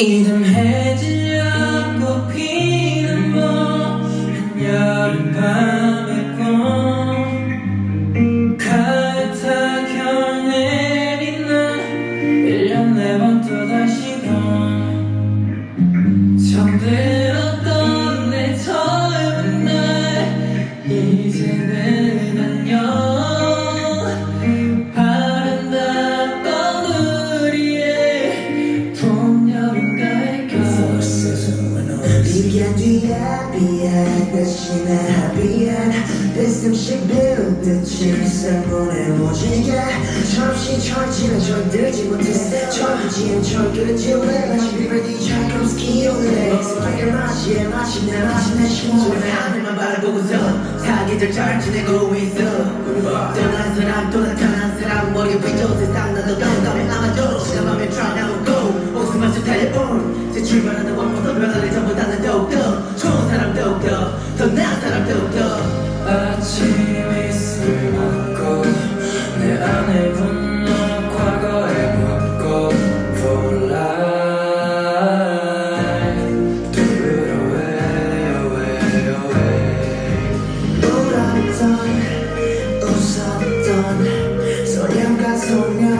이듬해지 않고 피는 먼 여름밤의 꿈 가타겨 내리는 1년 네번 또다시 넌 잠들었던 뒤야 미안 다시나 맘에 try so yeah.